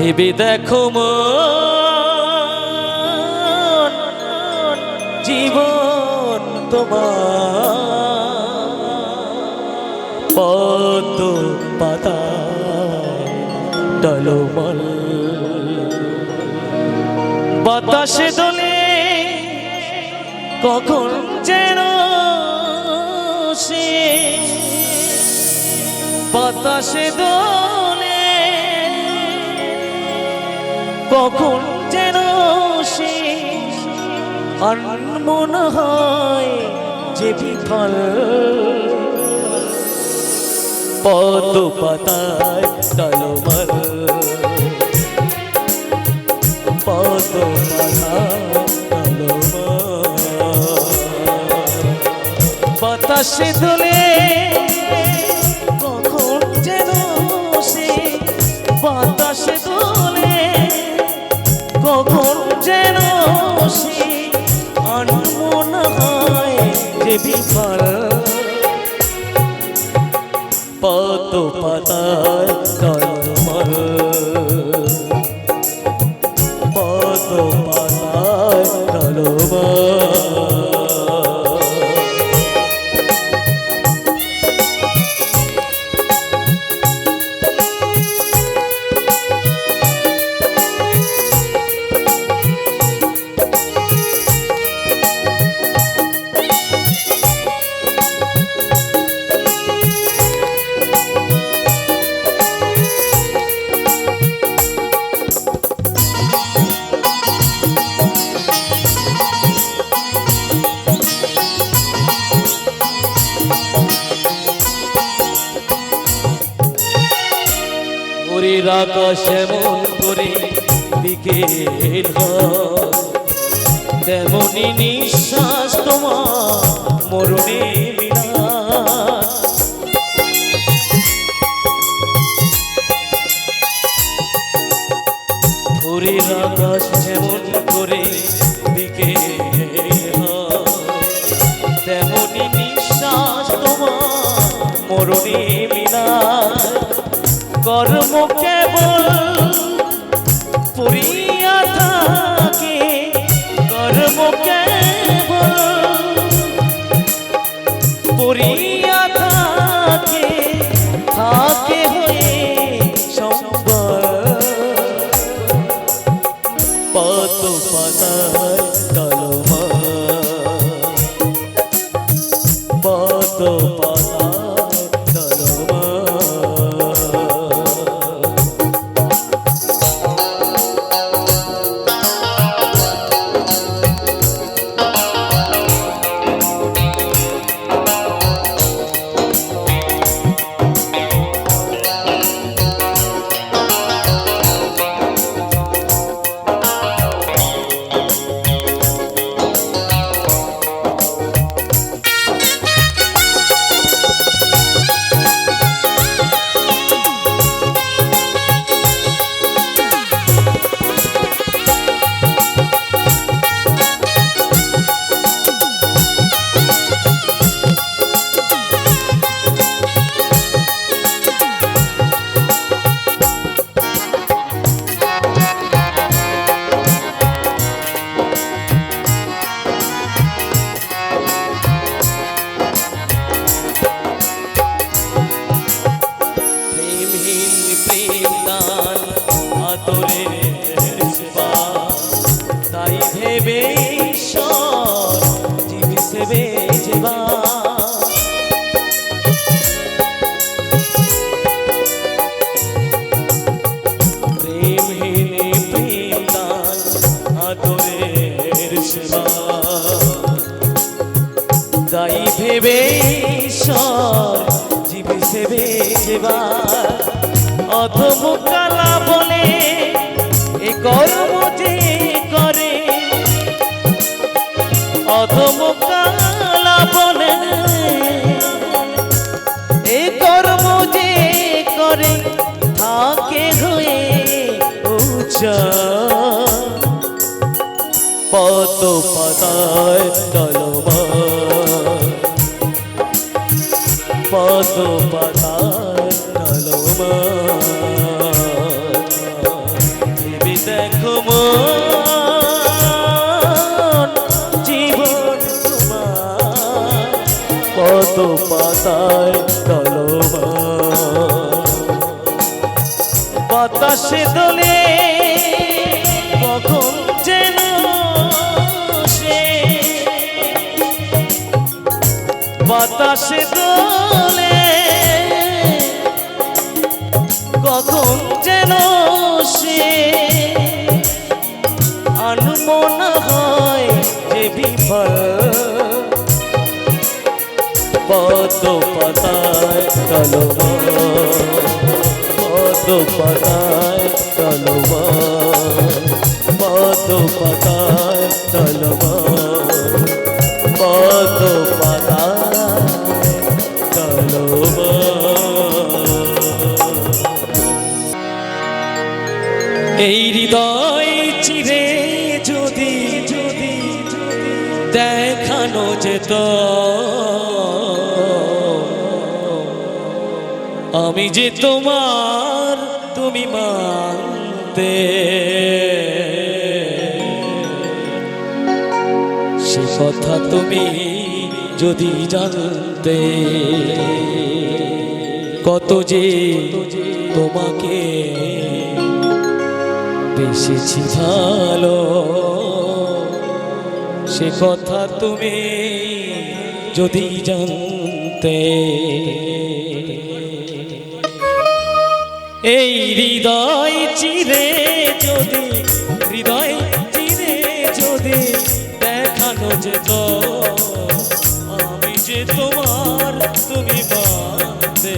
ভেবে দেখো জীবন তোমার। পদ্ম পাতা টলমল। বাতাসে দোলে কখন যেন সে। বাতাসে দোলে কখন যেন সে অনমন হয় যে বিফল। পদ পাতায় তলমল পদ বাতাসে দোলে কখন যেন সে বাতাসে যেন সে অনমন হয় যে বিফল। পত পাতায় আকাশ এমন করে হয়, তেমনি নিঃশ্বাস তোমার মরণে ভোরের আকাশ কর্ম কেবল পুরিয়া ভেবে ঈশ্বর, জীবে সেবে যেবার অধম কালা বলে এ কর্ম যে করে। অধম কালা বলে এ কর্ম যে করে, থাকে হয়ে উচ্চা পদ পাতায় কলমা কত পাতায় কলমা বাতাসে দোলে কখন যেন বাতাসে দোলে কখন যেন সে আনমনা হয় যে বিফল। পদ পাতায় কলমা পদ পাতায় কলমা পদ পাতায় কলমা পদ পাতায় কলমা এই হৃদয় চিরে যদি যদি দেখানো যেত আমি যে তোমার তুমি মানতে। সে কথা তুমি যদি জানতে, কত যে তোমাকে বেশিছি ভালো, সে কথা তুমি যদি জানতে। এই হৃদয় চিরে যদি, হৃদয় চিরে যদি দেখানো যেত, আমি যে তোমার তুমি বাঁধতে।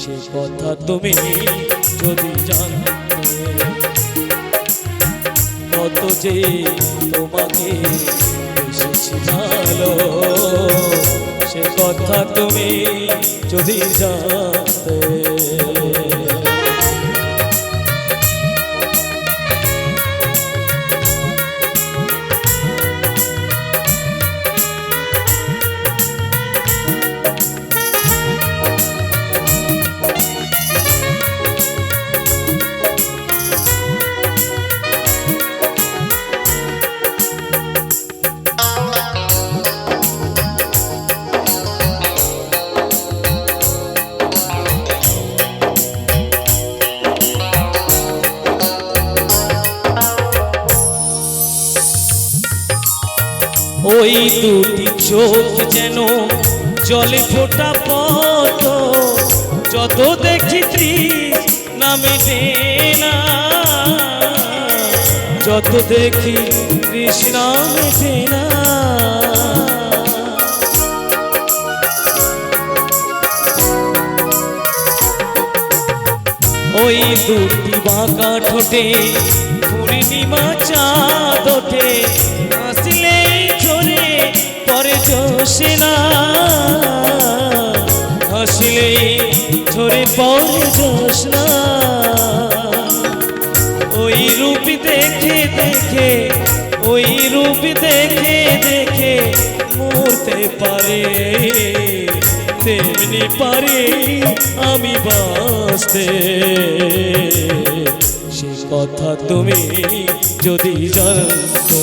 সে কথা তুমি যদি জানতে, কত যে তোমাকে ভালো, সে কথা তুমি যদি জানতে। দুটি চোখ যেন জলে ফোটা পত যত দেখি নামে না যত দেখি কৃষ্ণ মেটে না ওই দুটি বাঁকা ঠোঁটে পূর্ণিমা চাঁদ ওঠে। জোসে না। আসলে ঝরে পরে জোস না ওই রূপ দেখে দেখে, ওই রূপ দেখে দেখে মরতে পারে। তেমনি পারে আমি বাঁচতে। সে কথা তুমি যদি জানতে।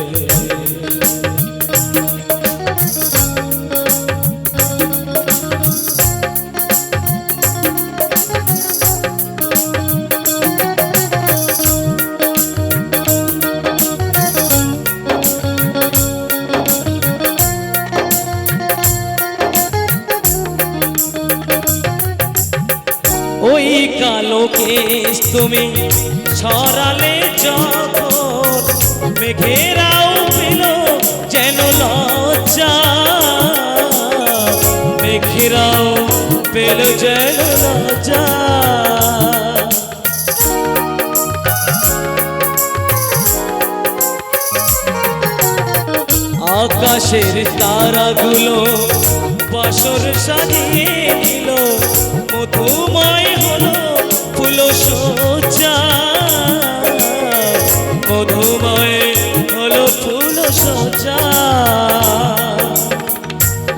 কেশ তুমি ছড়ালে যখন মেঘেরাও পেল যেন লজ্জা। মেঘেরাও পেল যেন লজ্জা। আকাশের তারাগুলো বাসর সাজিয়ে নিল মধুময় হলো মধুময় হলো ফুল সজা।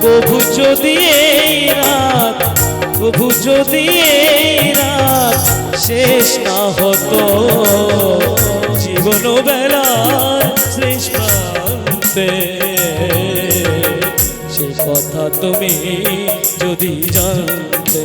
কবু যদি এই রাত কবু যদি এই রাত শেষ না হতো, জীবন বেলার শেষ সে কথা তুমি যদি জানতে।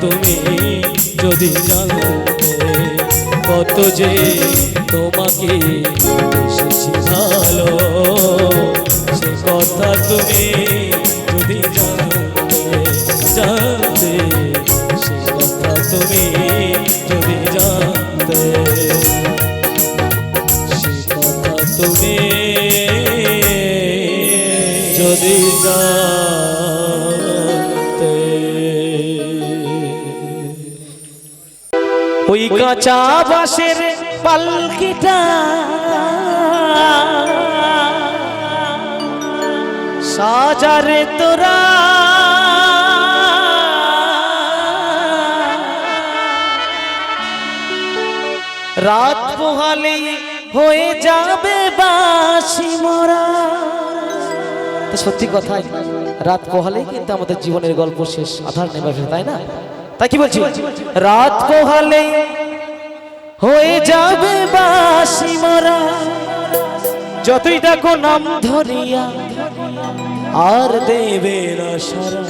তুমি যদি জানতে কত যে তোমাকে এসেছি ভালো, সে কথা তুমি যদি জানতে জানতে, সে কথা তুমি যদি জানতে, সে কথা তুমি যদি জানতে কাঁচা বাঁশের পালকিটা। সাজারে তোরা। রাত পোহালে হয়ে যাবে বাসি মরা। সত্যি কথাই, রাত পোহালেই কিন্তু আমাদের জীবনের গল্প শেষ, আধার আসে তাই না? তাই কি বলছি? রাত পোহালে হয়ে যাবে বাসি মরা। যতই দেখো নাম ধরিয়া, আর দেবে না সারা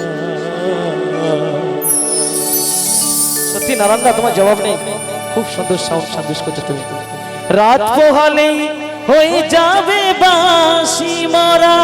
সত্যি নারায়ণদা, তোমার জবাব নেই। খুব সুন্দর সাউন্ড সার্ভিস করছ তুমি। রাত পোহালে হয়ে যাবে বাসি মরা।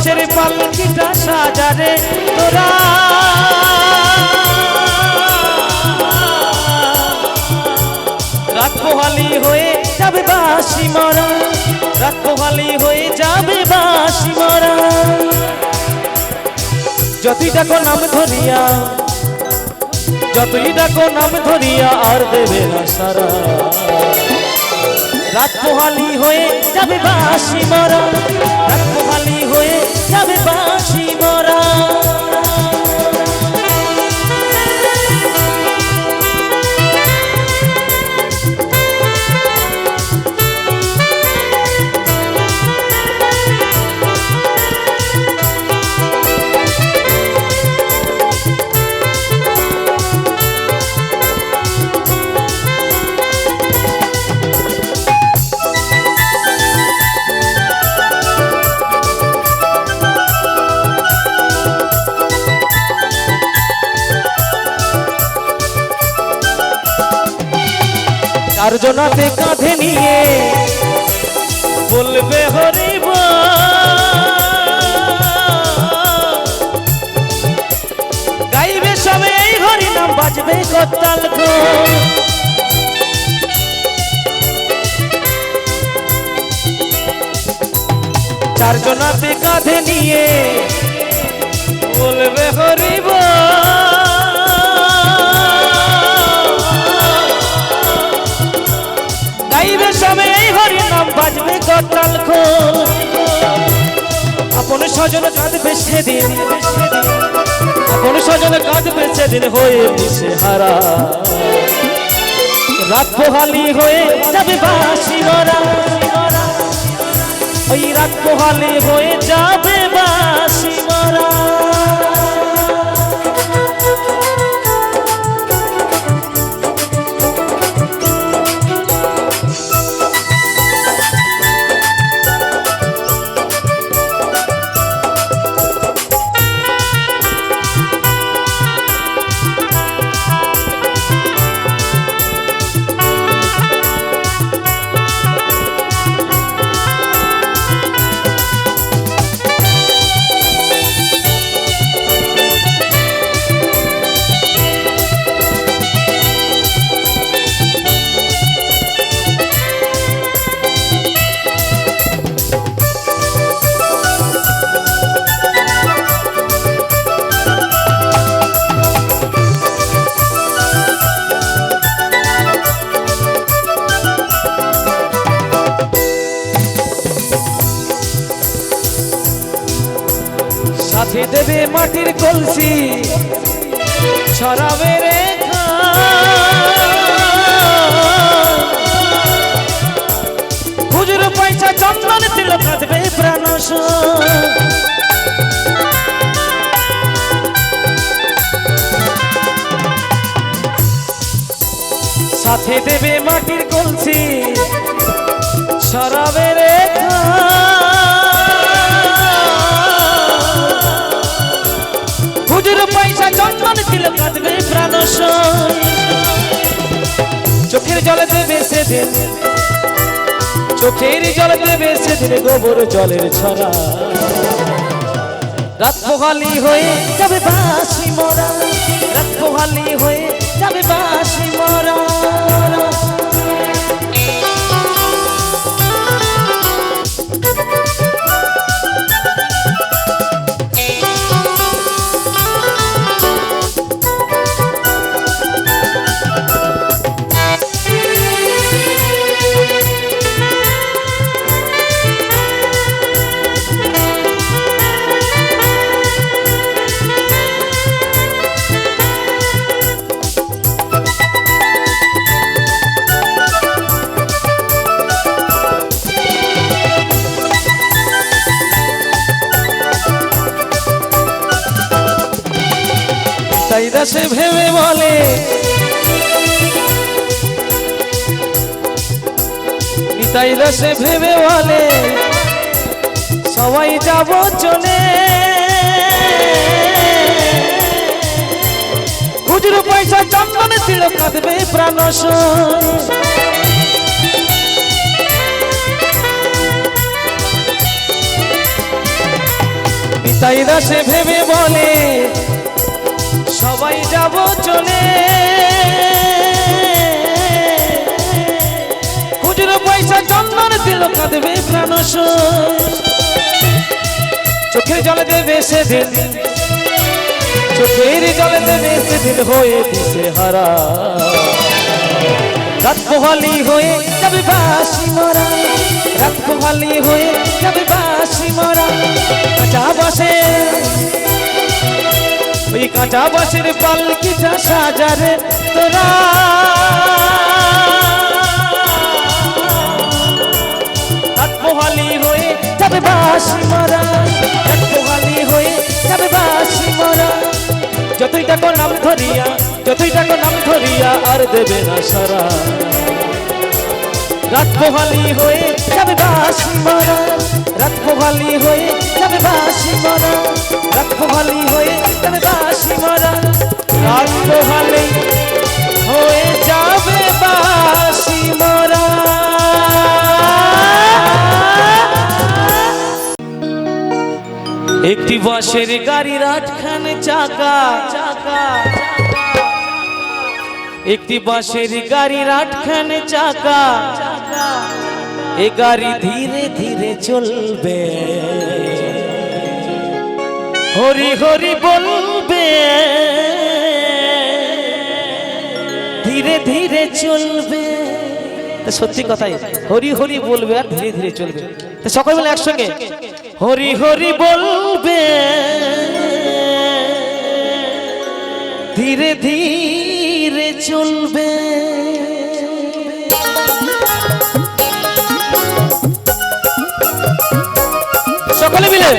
কাঁচা পালকিটা সাজারে তোরা। রাত পোহালি হয়ে যাবে বাসি মরা, রাত পোহালি হয়ে যাবে বাসি মরা। যতই ডাকো নাম ধরিয়া, যতই ডাকো নাম ধরিয়া আর দেবে না সারা। রাত পোহালি হয়ে যাবে বাসি মরা। রাত পোহালি হয়ে যাবে বাসি মরা। কার্জনাতে কাঁধে নিয়ে বলবে হরিব গাইবে সবে এই হরি নাম, বাজবে কতাল চারজনাতে কাঁধে নিয়ে বলবে হরিব কতাল খোল। আপন স্বজন কাঁদবে সেদিন আপন স্বজন কাঁদবে সেদিন হয়ে মিশে হারা। রাত পোহালি হয়ে যাবে বাসি মরা ওই রাত পোহালি হয়ে যাবে সাথে দেবে মাটির কলসি। ছড়াবে রেখা খুচরো পয়সা চন্দন তিল কাঁদবে প্রাণস সাথে দেবে মাটির কলসি, ছড়াবে রেখা হুজুর পয়সা চন্দন ছিল কাঁদবে প্রাণ চোখের জলে দেবে সেদিন, চোখের জলে দেবে সেদিন গোবর জলের ছড়া। রাত পোহালি হয়ে যাবে বাসি মরা রাত পোহালি হয়ে যাবে বাসি তাই দাসে ভেবে বলে। নিতাই দাসে ভেবে বলে, সবাই যাব চলে। খুচরো পয়সা চন্দনে ছিল, কাঁদবে প্রাণ নিতাই দাসে ভেবে বলে সবাই যাব চলে। খুচরো পয়সা চন্দন দিল কাঁদবে প্রাণ চোখের জলে দেবে সেদিন। চোখের জলে দেবে সেদিন হয়ে দিশে হারা। রাত হয়ে যাবে বাসি মরা। রাত হয়ে যাবে বাসি মরা। কাঁচা বসে ওই কাঁচা বাসের পালকিটা সাজারে তোরা? রাত পোহালি হয়ে যাবে বাসি মরা রাত পোহালি হয়ে যাবে বাসি মরা। যতই টাকা নাম ধরিয়া, যতই টাকা নাম ধরিয়া আর দেবে না সারা। রাত পোহালি হয়ে যাবে বাসি মরা। রাত পোহালি হয়ে যাবে বাসি মরা। রাত পোহালি হয়ে যাবে বাসি মরা। রাত পোহালি হয়ে যাবে বাসি মরা। একটি বাসের গাড়ির আটখানে চাকা। চাকা একটি বাসের গাড়ির আটখানে চাকা। এ গাড়ি ধীরে ধীরে চলবে। হরি হরি বলবে, ধীরে ধীরে চলবে। সত্যি কথাই, হরি হরি বলবে আর ধীরে ধীরে চলবে। সকল মিলে একসঙ্গে, হরি হরি বলবে, ধীরে ধীরে চলবে। সকলে মিলে।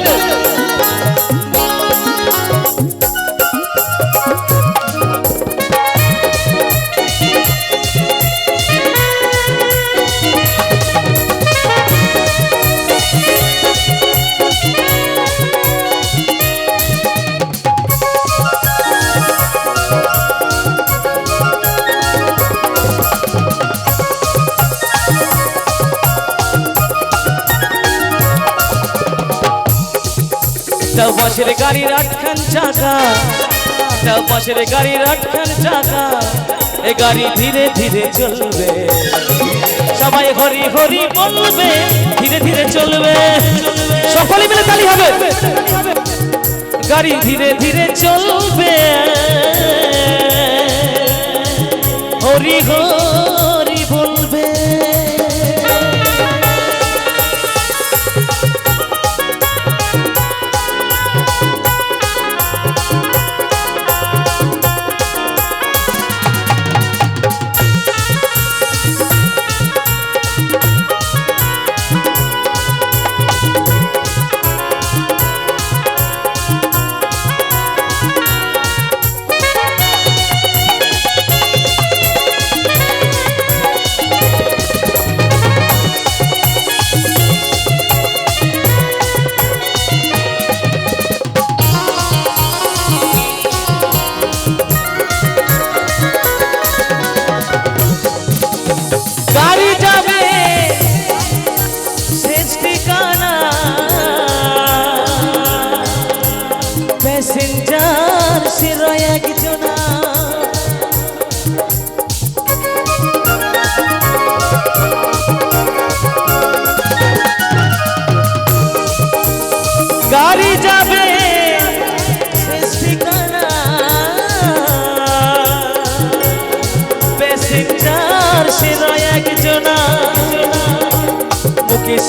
তাও বাসের গাড়ির আটখান চাকা তাও বাসের গাড়ির আটখান চাকা, এ গাড়ি ধীরে ধীরে চলবে। সবাই হরি হরি বলবে, ধীরে ধীরে চলবে। সকলে মিলে তালি হবে। গাড়ি ধীরে ধীরে চলবে। হরি হরি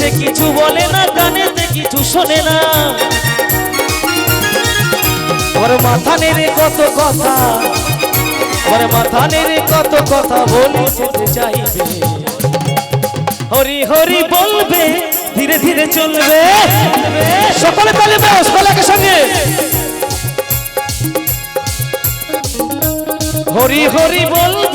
মুখে সে কিছু বলে না, কানেতে কিছু শোনে না। ওর মাথা নেড়ে কত কথা, ওর মাথা নেড়ে কত কথা বলে যেতে চাইবে। হরি হরি বলবে, ধীরে ধীরে চলবে। সকলে তালে দাও, সকলে সঙ্গে। হরি হরি বলবে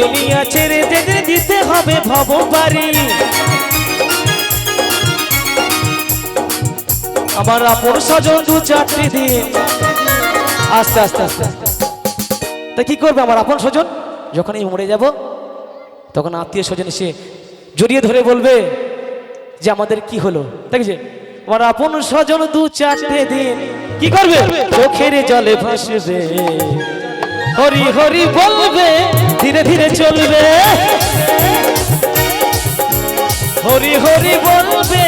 দুনিয়া ছেড়ে যেতে দিতে হবে ভব বাড়ি আমার আপন স্বজন দু চারটি দিন আস্তে আস্তে আস্তে আস্তে। তা কি করবে আমার আপন স্বজন? যখন মরে যাব, তখন আত্মীয় স্বজন এসে জড়িয়ে ধরে বলবে যে আমাদের কি হলো? দেখছে আমার আপন স্বজন দু চারটে দিন কি করবে? চোখের জলে ভাসবে। হরি হরি বলবে ধীরে ধীরে চলবে। হরি হরি বলবে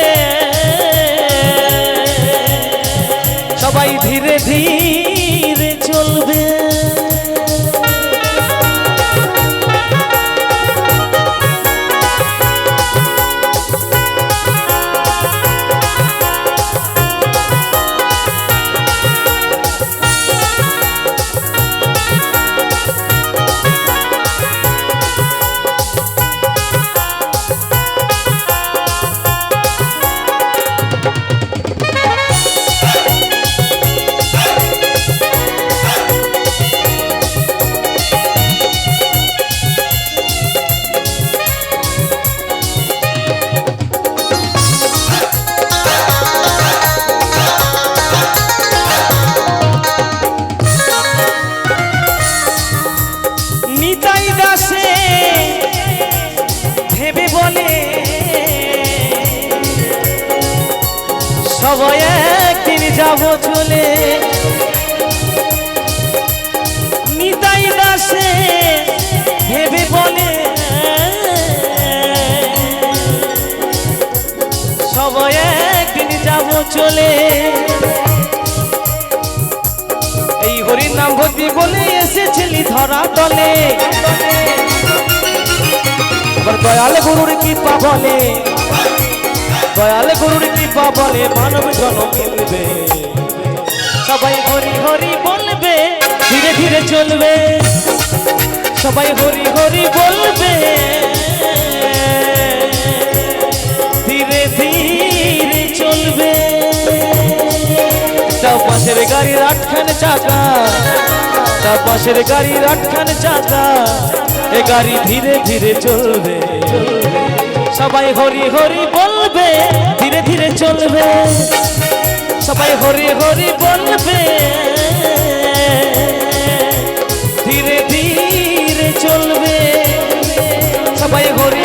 দাসে ভেবে বলে। সবাই একদিন যাব চলে। নিতাই দাসে ভেবে বলে। সবাই একদিন যাব চলে। এই হরির নাম ভর্তি বলে এসেছিলি ধরা তলে। দয়াল গুরুর কৃপা বলে, দয়াল গুরুর কৃপা বলে মানব জন্ম মিলবে। সবাই হরি হরি বলবে, ধীরে ধীরে চলবে। সবাই হরি হরি বলবে, ধীরে ধীরে চলবে। তাও পাশের গাড়ির আটখানে চাকা। তাও পাশের গাড়ির আটখানে চাকা এ গাড়ি ধীরে ধীরে চলবে। সবাই হরি হরি বলবে, ধীরে ধীরে চলবে। সবাই হরি হরি বলবে, ধীরে ধীরে চলবে। সবাই হরি